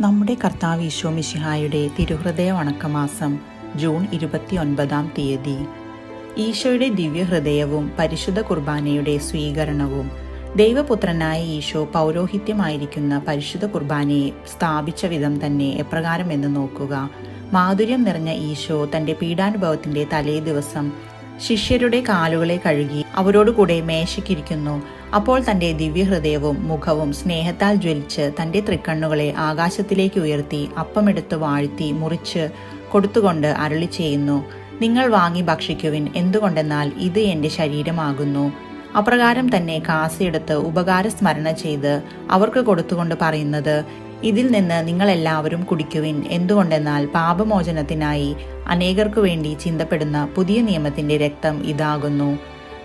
നമ്മുടെ കർത്താവ് ഈശോ മിശിഹായുടെ തിരുഹൃദയ വണക്കമാസം ജൂൺ ഇരുപത്തി ഒൻപതാം തീയതി. ഈശോയുടെ ദിവ്യഹൃദയവും പരിശുദ്ധ കുർബാനയുടെ സ്വീകരണവും ദൈവപുത്രനായ ഈശോ പൗരോഹിത്യമായിരിക്കുന്ന പരിശുദ്ധ കുർബാനയെ സ്ഥാപിച്ച വിധം തന്നെ എപ്രകാരം എന്ന് നോക്കുക. മാധുര്യം നിറഞ്ഞ ഈശോ തന്റെ പീഡാനുഭവത്തിന്റെ തലേ ദിവസം ശിഷ്യരുടെ കാലുകളെ കഴുകി അവരോടുകൂടെ മേശയ്ക്കിരിക്കുന്നു അപ്പോൾ തന്റെ ദിവ്യഹൃദയവും മുഖവും സ്നേഹത്താൽ ജ്വലിച്ച് തന്റെ തൃക്കണ്ണുകളെ ആകാശത്തിലേക്ക് ഉയർത്തി അപ്പമെടുത്ത് വാഴ്ത്തി മുറിച്ച് കൊടുത്തുകൊണ്ട് അരളി ചെയ്യുന്നു നിങ്ങൾ വാങ്ങി ഭക്ഷിക്കുവിൻ. എന്തുകൊണ്ടെന്നാൽ ഇത് എന്റെ ശരീരമാകുന്നു. അപ്രകാരം തന്നെ കാസയെടുത്ത് ഉപകാര സ്മരണ ചെയ്ത് അവർക്ക് കൊടുത്തുകൊണ്ട് പറയുന്നത് ഇതിൽ നിന്ന് നിങ്ങൾ എല്ലാവരും കുടിക്കുവിൻ. എന്തുകൊണ്ടെന്നാൽ പാപമോചനത്തിനായി അനേകർക്കു വേണ്ടി ചിന്തപ്പെടുന്ന പുതിയ നിയമത്തിന്റെ രക്തം ഇതാകുന്നു.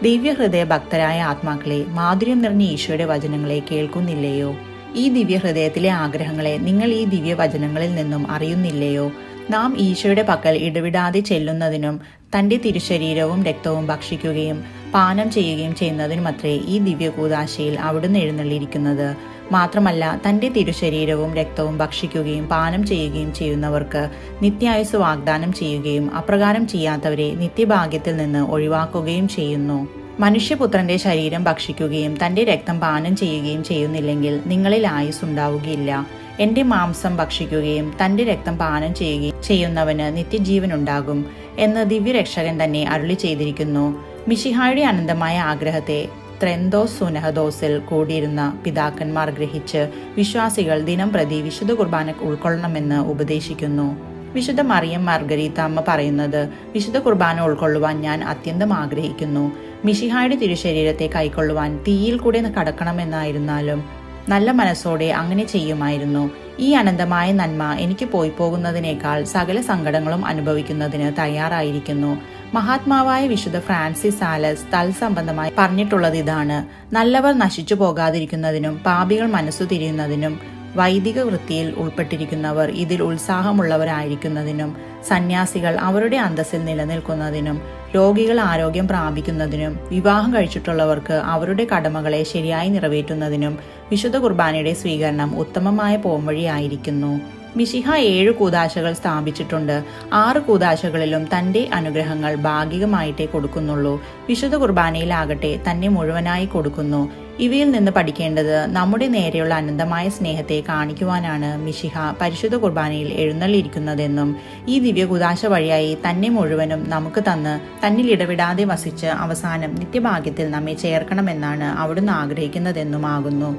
ദിവ്യഹൃദയ ഭക്തരായ ആത്മാക്കളെ മാധുര്യം നിറഞ്ഞ ഈശോയുടെ വചനങ്ങളെ കേൾക്കുന്നില്ലയോ? ഈ ദിവ്യഹൃദയത്തിലെ ആഗ്രഹങ്ങളെ നിങ്ങൾ ഈ ദിവ്യവചനങ്ങളിൽ നിന്നും അറിയുന്നില്ലയോ? നാം ഈശോയുടെ പക്കൽ ഇടവിടാതെ ചെല്ലുന്നതിനും തന്റെ തിരുശരീരവും രക്തവും ഭക്ഷിക്കുകയും പാനം ചെയ്യുകയും ചെയ്യുന്നതിനുമത്രേ ഈ ദിവ്യകൂതാശയിൽ അവിടുന്ന് എഴുന്നള്ളിയിരിക്കുന്നത്. മാത്രമല്ല തന്റെ തിരുശരീരവും രക്തവും ഭക്ഷിക്കുകയും പാനം ചെയ്യുകയും ചെയ്യുന്നവർക്ക് നിത്യായുസ് വാഗ്ദാനം ചെയ്യുകയും അപ്രകാരം ചെയ്യാത്തവരെ നിത്യഭാഗ്യത്തിൽ നിന്ന് ഒഴിവാക്കുകയും ചെയ്യുന്നു. മനുഷ്യപുത്രന്റെ ശരീരം ഭക്ഷിക്കുകയും തന്റെ രക്തം പാനം ചെയ്യുകയും ചെയ്യുന്നില്ലെങ്കിൽ നിങ്ങളിൽ ആയുസ് ഉണ്ടാവുകയില്ല. എന്റെ മാംസം ഭക്ഷിക്കുകയും തന്റെ രക്തം പാനം ചെയ്യുകയും ചെയ്യുന്നവന് നിത്യജീവൻ ഉണ്ടാകും എന്ന് ദിവ്യരക്ഷകൻ തന്നെ അരുളി ചെയ്തിരിക്കുന്നു. മിഷിഹായുടെ അനന്തമായ ആഗ്രഹത്തെ ത്രെന്തോ സുനഹദോസിൽ കൂടിയിരുന്ന പിതാക്കന്മാർ ഗ്രഹിച്ച് വിശ്വാസികൾ ദിനം പ്രതി വിശുദ്ധ കുർബാന ഉൾക്കൊള്ളണമെന്ന് ഉപദേശിക്കുന്നു. വിശുദ്ധ മറിയം മാർഗരീത്ത അമ്മ പറയുന്നത് വിശുദ്ധ കുർബാന ഉൾക്കൊള്ളുവാൻ ഞാൻ അത്യന്തം ആഗ്രഹിക്കുന്നു. മിഷിഹായുടെ തിരുശരീരത്തെ കൈക്കൊള്ളുവാൻ തീയിൽ കൂടെ കടക്കണമെന്നായിരുന്നാലും നല്ല മനസ്സോടെ അങ്ങനെ ചെയ്യുമായിരുന്നു. ഈ അനന്തമായ നന്മ എനിക്ക് പോയി പോകുന്നതിനേക്കാൾ സകല സങ്കടങ്ങളും അനുഭവിക്കുന്നതിന് തയ്യാറായിരിക്കുന്നു. മഹാത്മാവായ വിശുദ്ധ ഫ്രാൻസിസ് ആലസ് തൽസംബന്ധമായി പറഞ്ഞിട്ടുള്ളത് ഇതാണ്. നല്ലവർ നശിച്ചു പോകാതിരിക്കുന്നതിനും പാപികൾ മനസ്സു തിരിയുന്നതിനും വൈദിക വൃത്തിയിൽ ഉൾപ്പെട്ടിരിക്കുന്നവർ ഇതിൽ ഉത്സാഹമുള്ളവരായിരിക്കുന്നതിനും സന്യാസികൾ അവരുടെ അന്തസ്സിൽ നിലനിൽക്കുന്നതിനും രോഗികൾ ആരോഗ്യം പ്രാപിക്കുന്നതിനും വിവാഹം കഴിച്ചിട്ടുള്ളവർക്ക് അവരുടെ കടമകളെ ശരിയായി നിറവേറ്റുന്നതിനും വിശുദ്ധ കുർബാനയുടെ സ്വീകരണം ഉത്തമമായ പോംവഴിയായിരിക്കുന്നു മിശിഹ ഏഴ് കൂതാശകൾ സ്ഥാപിച്ചിട്ടുണ്ട്. ആറ് കൂതാശകളിലും തന്റെ അനുഗ്രഹങ്ങൾ ഭാഗികമായിട്ടേ കൊടുക്കുന്നുള്ളൂ. വിശുദ്ധ കുർബാനയിലാകട്ടെ തന്നെ മുഴുവനായി കൊടുക്കുന്നു. ഇവയിൽ നിന്ന് പഠിക്കേണ്ടത് നമ്മുടെ നേരെയുള്ള അനന്തമായ സ്നേഹത്തെ കാണിക്കുവാനാണ് മിഷിഹ പരിശുദ്ധ കുർബാനയിൽ എഴുന്നള്ളിയിരിക്കുന്നതെന്നും ഈ ദിവ്യ കുതാശ വഴിയായി തന്നെ മുഴുവനും നമുക്ക് തന്ന് തന്നിൽ ഇടപെടാതെ വസിച്ച് അവസാനം നിത്യഭാഗ്യത്തിൽ നമ്മെ ചേർക്കണമെന്നാണ് അവിടുന്ന് ആഗ്രഹിക്കുന്നതെന്നുമാകുന്നു.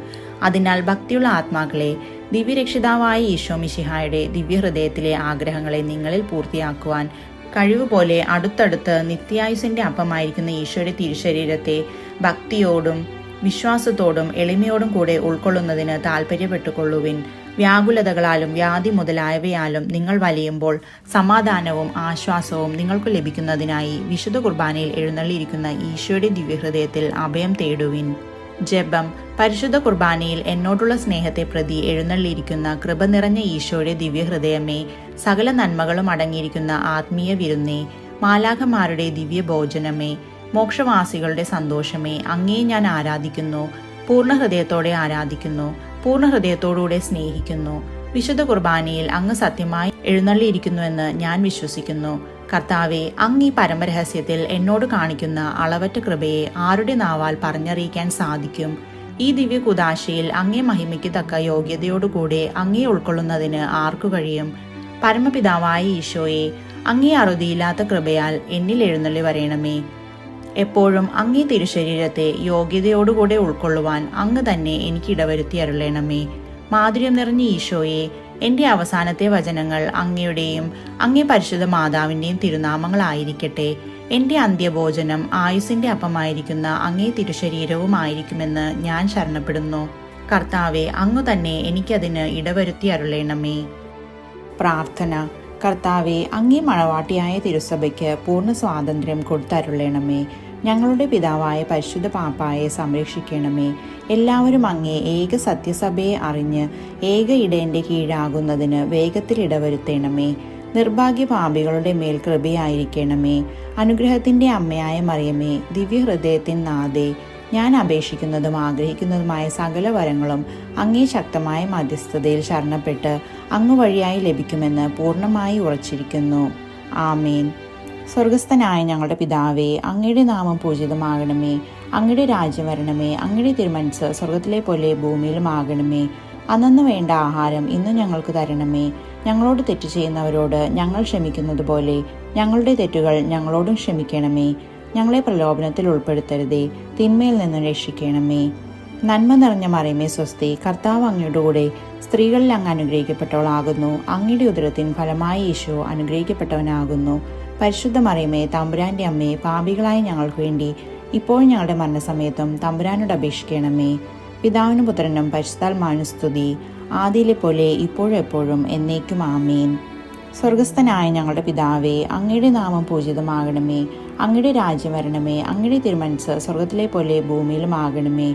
അതിനാൽ ഭക്തിയുള്ള ആത്മാക്കളെ ദിവ്യരക്ഷിതാവായ ഈശോ മിശിഹായുടെ ദിവ്യഹൃദയത്തിലെ ആഗ്രഹങ്ങളെ നിങ്ങളിൽ പൂർത്തിയാക്കുവാൻ കഴിവ് പോലെ അടുത്തടുത്ത് നിത്യായുസിന്റെ അപ്പമായിരിക്കുന്ന ഈശോയുടെ തിരുശരീരത്തെ ഭക്തിയോടും വിശ്വാസത്തോടും എളിമയോടും കൂടെ ഉൾക്കൊള്ളുന്നതിന് താല്പര്യപ്പെട്ടുകൊള്ളുവിൻ വ്യാകുലതകളാലും വ്യാധി മുതലായവയാലും നിങ്ങൾ വലയുമ്പോൾ സമാധാനവും ആശ്വാസവും നിങ്ങൾക്ക് ലഭിക്കുന്നതിനായി വിശുദ്ധ കുർബാനയിൽ എഴുന്നള്ളിയിരിക്കുന്ന ഈശോയുടെ ദിവ്യഹൃദയത്തിൽ അഭയം തേടുവിൻ. ജപം പരിശുദ്ധ കുർബാനയിൽ എന്നോടുള്ള സ്നേഹത്തെ പ്രതി എഴുന്നള്ളിയിരിക്കുന്ന കൃപ നിറഞ്ഞ ഈശോയുടെ ദിവ്യഹൃദയമേ സകല നന്മകളും അടങ്ങിയിരിക്കുന്ന ആത്മീയ വിരുന്നേ മാലാഖമാരുടെ ദിവ്യഭോജനമേ മോക്ഷവാസികളുടെ സന്തോഷമേ അങ്ങേ ഞാൻ ആരാധിക്കുന്നു. പൂർണ ഹൃദയത്തോടെ ആരാധിക്കുന്നു പൂർണ ഹൃദയത്തോടുകൂടെ സ്നേഹിക്കുന്നു. വിശുദ്ധ കുർബാനയിൽ അങ്ങ് സത്യമായി എഴുന്നള്ളിയിരിക്കുന്നുവെന്ന് ഞാൻ വിശ്വസിക്കുന്നു. കർത്താവെ അങ്ങ് ഈ പരമരഹസ്യത്തിൽ എന്നോട് കാണിക്കുന്ന അളവറ്റ കൃപയെ ആരുടെ നാവാൽ പറഞ്ഞറിയിക്കാൻ സാധിക്കും? ഈ ദിവ്യ കുദാശയിൽ അങ്ങേ മഹിമയ്ക്ക് തക്ക യോഗ്യതയോടുകൂടെ അങ്ങേ ഉൾക്കൊള്ളുന്നതിന് ആർക്കു കഴിയും? പരമപിതാവായ ഈശോയെ അങ്ങേ അറുതിയില്ലാത്ത കൃപയാൽ എന്നിൽ എഴുന്നള്ളി വരയണമേ എപ്പോഴും അങ്ങേ തിരുശരീരത്തെ യോഗ്യതയോടുകൂടെ ഉൾക്കൊള്ളുവാൻ അങ്ങ് തന്നെ എനിക്ക് ഇടവരുത്തി അരുളേണമേ. മാധുര്യം നിറഞ്ഞ ഈശോയെ എന്റെ അവസാനത്തെ വചനങ്ങൾ അങ്ങയുടെയും അങ്ങേ പരിശുദ്ധ മാതാവിന്റെയും തിരുനാമങ്ങളായിരിക്കട്ടെ. എന്റെ അന്ത്യഭോജനം ആയുസിന്റെ അപ്പമായിരിക്കുന്ന അങ്ങേ തിരുശരീരവുമായിരിക്കുമെന്ന് ഞാൻ ശരണപ്പെടുന്നു. കർത്താവെ അങ്ങു തന്നെ എനിക്കതിന് ഇടവരുത്തി അരുളേണമേ. പ്രാർത്ഥന. കർത്താവെ അങ്ങേ മഴവാട്ടിയായ തിരുസഭയ്ക്ക് പൂർണ സ്വാതന്ത്ര്യം കൊടുത്തരുളണമേ. ഞങ്ങളുടെ പിതാവായ പരിശുദ്ധ പാപ്പായെ സംരക്ഷിക്കണമേ. എല്ലാവരും അങ്ങേ ഏക സത്യസഭയെ അറിഞ്ഞ് ഏക ഇടയന്റെ കീഴാകുന്നതിന് വേഗത്തിൽ ഇടവരുത്തണമേ. നിർഭാഗ്യ പാപികളുടെ മേൽ കൃപയായിരിക്കണമേ. അനുഗ്രഹത്തിന്റെ അമ്മയായ മറിയമേ ദിവ്യഹൃദയത്തിൻ നാദേ ഞാൻ അപേക്ഷിക്കുന്നതും ആഗ്രഹിക്കുന്നതുമായ സകല വരങ്ങളും അങ്ങേ ശക്തമായ മധ്യസ്ഥതയിൽ ശരണപ്പെട്ട് അങ്ങ് വഴിയായി ലഭിക്കുമെന്ന് പൂർണമായി ഉറച്ചിരിക്കുന്നു. ആമേൻ. സ്വർഗസ്ഥനായ ഞങ്ങളുടെ പിതാവേ അങ്ങയുടെ നാമം പൂജിതമാകണമേ. അങ്ങയുടെ രാജ്യം വരണമേ. അങ്ങയുടെ തിരുമനസ് സ്വർഗത്തിലെ പോലെ ഭൂമിയിലും ആകണമേ അന്നു വേണ്ട ആഹാരം ഇന്ന് ഞങ്ങൾക്ക് തരണമേ. ഞങ്ങളോട് തെറ്റ് ചെയ്യുന്നവരോട് ഞങ്ങൾ ക്ഷമിക്കുന്നത് പോലെ ഞങ്ങളുടെ തെറ്റുകൾ ഞങ്ങളോടും ക്ഷമിക്കണമേ. ഞങ്ങളെ പ്രലോഭനത്തിൽ ഉൾപ്പെടുത്തരുതേ. തിന്മയിൽ നിന്ന് രക്ഷിക്കണമേ. നന്മ നിറഞ്ഞ മറിയമേ സ്വസ്തി കർത്താവ് അങ്ങയുടെ കൂടെ സ്ത്രീകളിൽ അങ്ങ് അനുഗ്രഹിക്കപ്പെട്ടവളാകുന്നു. അങ്ങയുടെ ഉദരത്തിൻ ഫലമായി ഈശോ അനുഗ്രഹിക്കപ്പെട്ടവനാകുന്നു. പരിശുദ്ധ മറിയമേ തമ്പുരാന്റെ അമ്മയെ പാപികളായ ഞങ്ങൾക്ക് വേണ്ടി ഇപ്പോൾ ഞങ്ങളുടെ മരണസമയത്തും തമ്പുരാനോട് അപേക്ഷിക്കണമേ. പിതാവിനും പുത്രനും പരിശുദ്ധാത്മാവിനും സ്തുതി. ആദിയിലെ പോലെ ഇപ്പോഴും എപ്പോഴും എന്നേക്കും ആമേൻ. സ്വർഗസ്ഥനായ ഞങ്ങളുടെ പിതാവേ അങ്ങയുടെ നാമം പൂജിതമാകണമേ. അങ്ങയുടെ രാജ്യം വരണമേ. അങ്ങയുടെ തിരുമനസ് സ്വർഗത്തിലെ പോലെ ഭൂമിയിലും ആകണമേ.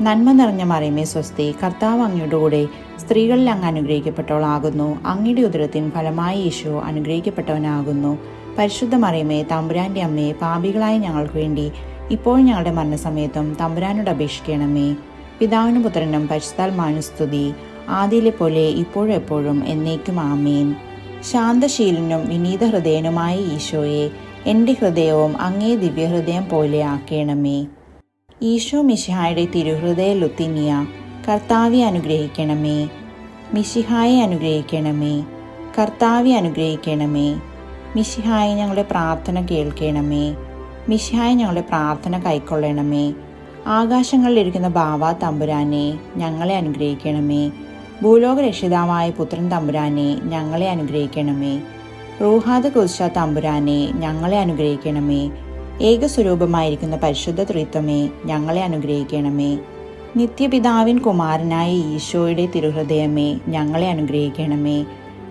നന്മ നിറഞ്ഞ മറിയമേ സ്വസ്തി കർത്താവ് അങ്ങയുടെ കൂടെ സ്ത്രീകളിൽ അങ്ങ് അനുഗ്രഹിക്കപ്പെട്ടവളാകുന്നു. അങ്ങയുടെ ഉദരത്തിൻ ഫലമായി ഈശോ അനുഗ്രഹിക്കപ്പെട്ടവനാകുന്നു. പരിശുദ്ധ മറിയമേ തമ്പുരാന്റെ അമ്മയെ പാപികളായ ഞങ്ങൾക്ക് വേണ്ടി ഇപ്പോൾ ഞങ്ങളുടെ മരണസമയത്തും തമ്പുരാനോട് അപേക്ഷിക്കണമേ. പിതാവിനും പുത്രനും പരിശുദ്ധാൽ സ്തുതി. ആദിയിലെ പോലെ ഇപ്പോഴും എപ്പോഴും എന്നേക്കും ആമേൻ. ശാന്തശീലനും വിനീത ഹൃദയനുമായ ഈശോയെ എന്റെ ഹൃദയവും അങ്ങേ ദിവ്യഹൃദയം പോലെ ആക്കേണമേ. ഈശോ മിശിഹായുടെ തിരുഹൃദയ ലുത്തിനിയ കർത്താവെ അനുഗ്രഹിക്കണമേ. മിശിഹായെ അനുഗ്രഹിക്കണമേ. കർത്താവെ അനുഗ്രഹിക്കണമേ. മിശിഹായെ ഞങ്ങളുടെ പ്രാർത്ഥന കേൾക്കണമേ. മിശിഹായെ ഞങ്ങളുടെ പ്രാർത്ഥന കൈക്കൊള്ളണമേ. ആകാശങ്ങളിലിരിക്കുന്ന ബാവ തമ്പുരാനെ ഞങ്ങളെ അനുഗ്രഹിക്കണമേ. ഭൂലോക രക്ഷിതാവായ പുത്രൻ തമ്പുരാനെ ഞങ്ങളെ അനുഗ്രഹിക്കണമേ. റൂഹാദ കുശ തമ്പുരാനെ ഞങ്ങളെ അനുഗ്രഹിക്കണമേ. ഏകസ്വരൂപമായിരിക്കുന്ന പരിശുദ്ധ ത്രിത്വമേ ഞങ്ങളെ അനുഗ്രഹിക്കണമേ. നിത്യപിതാവിൻ കുമാരനായ ഈശോയുടെ തിരുഹൃദയമേ ഞങ്ങളെ അനുഗ്രഹിക്കണമേ.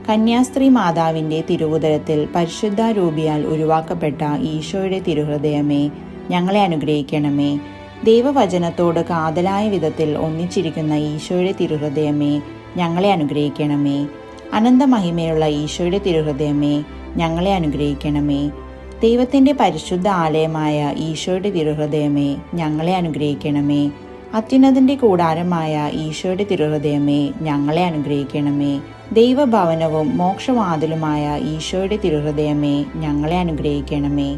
കന്യാസ്ത്രീ മാതാവിന്റെ തിരുവുദരത്തിൽ പരിശുദ്ധ രൂപിയാൽ ഉരുവാക്കപ്പെട്ട ഈശോയുടെ തിരുഹൃദയമേ ഞങ്ങളെ അനുഗ്രഹിക്കണമേ. ദൈവവചനത്തോട് കാതലായ വിധത്തിൽ ഒന്നിച്ചിരിക്കുന്ന ഈശോയുടെ തിരുഹൃദയമേ ഞങ്ങളെ അനുഗ്രഹിക്കണമേ. അനന്തമഹിമയുള്ള ഈശോയുടെ തിരുഹൃദയമേ ഞങ്ങളെ അനുഗ്രഹിക്കണമേ. ദൈവത്തിന്റെ പരിശുദ്ധ ആലയമായ ഈശോയുടെ തിരുഹൃദയമേ ഞങ്ങളെ അനുഗ്രഹിക്കണമേ. അത്യുന്നതിന്റെ കൂടാരമായ ഈശോയുടെ തിരുഹൃദയമേ ഞങ്ങളെ അനുഗ്രഹിക്കണമേ. ദൈവഭവനവും മോക്ഷവാതിലുമായ ഈശോയുടെ തിരുഹൃദയമേ ഞങ്ങളെ അനുഗ്രഹിക്കണമേ.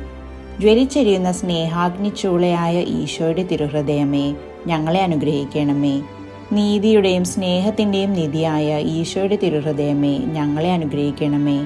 ജ്വലിച്ചെരിയുന്ന സ്നേഹാഗ്നിച്ചൂളയായ ഈശോയുടെ തിരുഹൃദയമേ ഞങ്ങളെ അനുഗ്രഹിക്കണമേ. നീതിയുടെയും സ്നേഹത്തിന്റെയും നിധിയായ ഈശോയുടെ തിരുഹൃദയമേ ഞങ്ങളെ അനുഗ്രഹിക്കണമേ.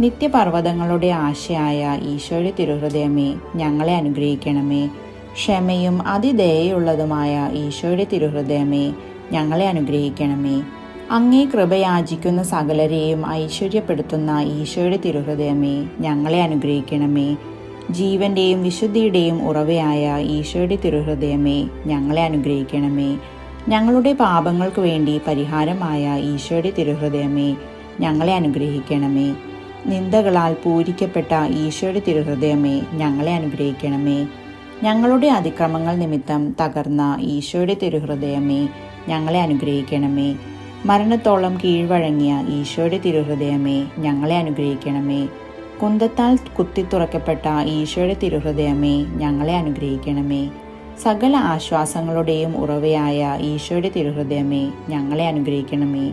നിത്യപർവതങ്ങളുടെ ആശയായ ഈശോയുടെ തിരുഹൃദയമേ ഞങ്ങളെ അനുഗ്രഹിക്കണമേ. ക്ഷമയും അതിദയയുള്ളതുമായ ഈശോയുടെ തിരുഹൃദയമേ ഞങ്ങളെ അനുഗ്രഹിക്കണമേ. അങ്ങേ കൃപയാചിക്കുന്ന സകലരെയും ഐശ്വര്യപ്പെടുത്തുന്ന ഈശോയുടെ തിരുഹൃദയമേ ഞങ്ങളെ അനുഗ്രഹിക്കണമേ. ജീവന്റെയും വിശുദ്ധിയുടെയും ഉറവയായ ഈശോയുടെ തിരുഹൃദയമേ ഞങ്ങളെ അനുഗ്രഹിക്കണമേ. ഞങ്ങളുടെ പാപങ്ങൾക്ക് വേണ്ടി പരിഹാരമായ ഈശോയുടെ തിരുഹൃദയമേ ഞങ്ങളെ അനുഗ്രഹിക്കണമേ. നിന്ദകളാൽ പൂരിക്കപ്പെട്ട ഈശോയുടെ തിരുഹൃദയമേ ഞങ്ങളെ അനുഗ്രഹിക്കണമേ. ഞങ്ങളുടെ അതിക്രമങ്ങൾ നിമിത്തം തകർന്ന ഈശോയുടെ തിരുഹൃദയമേ ഞങ്ങളെ അനുഗ്രഹിക്കണമേ. മരണത്തോളം കീഴ്വഴങ്ങിയ ഈശോയുടെ തിരുഹൃദയമേ ഞങ്ങളെ അനുഗ്രഹിക്കണമേ. കുന്തത്താൽ കുത്തിത്തുറക്കപ്പെട്ട ഈശോയുടെ തിരുഹൃദയമേ ഞങ്ങളെ അനുഗ്രഹിക്കണമേ. സകല ആശ്വാസങ്ങളുടെയും ഉറവയായ ഈശോയുടെ തിരുഹൃദയമേ ഞങ്ങളെ അനുഗ്രഹിക്കണമേ.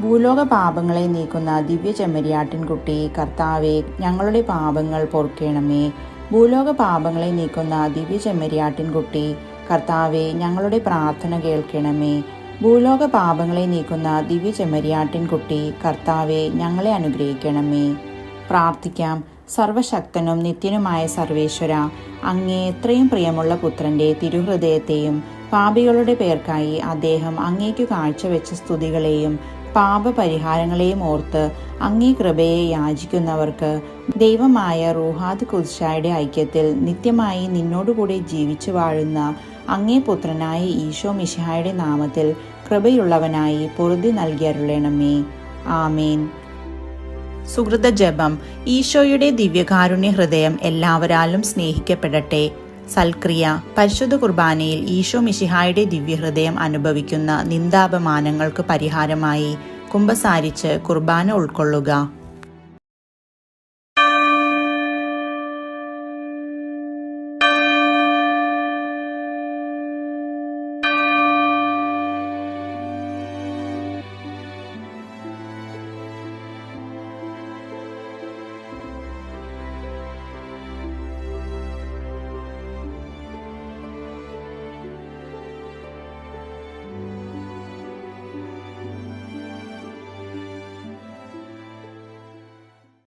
ഭൂലോക പാപങ്ങളെ നീക്കുന്ന ദിവ്യ ചെമ്മരിയാട്ടിൻകുട്ടി കർത്താവെ ഞങ്ങളുടെ പാപങ്ങൾ പൊറുക്കണമേ. ഭൂലോക പാപങ്ങളെ നീക്കുന്ന ദിവ്യ ചെമ്മരിയാട്ടിൻകുട്ടി കർത്താവെ ഞങ്ങളുടെ പ്രാർത്ഥന കേൾക്കണമേ. ഭൂലോക പാപങ്ങളെ നീക്കുന്ന ദിവ്യ ചെമ്മരിയാട്ടിൻകുട്ടി കർത്താവെ ഞങ്ങളെ അനുഗ്രഹിക്കണമേ. പ്രാർത്ഥിക്കാം. സർവശക്തനും നിത്യനുമായ സർവേശ്വര അങ്ങേ എത്രയും പ്രിയമുള്ള പുത്രന്റെ തിരുഹൃദയത്തെയും പാപികളുടെ പേർക്കായി അദ്ദേഹം അങ്ങേക്കു കാഴ്ചവെച്ച സ്തുതികളെയും പാപപരിഹാരങ്ങളെയും ഓർത്ത് അങ്ങേ കൃപയെ യാചിക്കുന്നവർക്ക് ദൈവമായ റൂഹാദ് കുദ്ഷായുടെ ഐക്യത്തിൽ നിത്യമായി നിന്നോടുകൂടി ജീവിച്ചു വാഴുന്ന അങ്ങേ പുത്രനായ ഈശോ മിശിഹായുടെ നാമത്തിൽ കൃപയുള്ളവനായി പൊറുതി നൽകിയരുളണമേ. ആമേൻ. സുഹൃത ജപം ഈശോയുടെ ദിവ്യകാരുണ്യ ഹൃദയം എല്ലാവരാലും സ്നേഹിക്കപ്പെടട്ടെ. സൽക്രിയ. പരിശുദ്ധ കുർബാനയിൽ ഈശോ മിശിഹായുടെ ദിവ്യഹൃദയം അനുഭവിക്കുന്ന നിന്ദാപമാനങ്ങൾക്ക് പരിഹാരമായി കുമ്പസാരിച്ച് കുർബാന ഉൾക്കൊള്ളുക.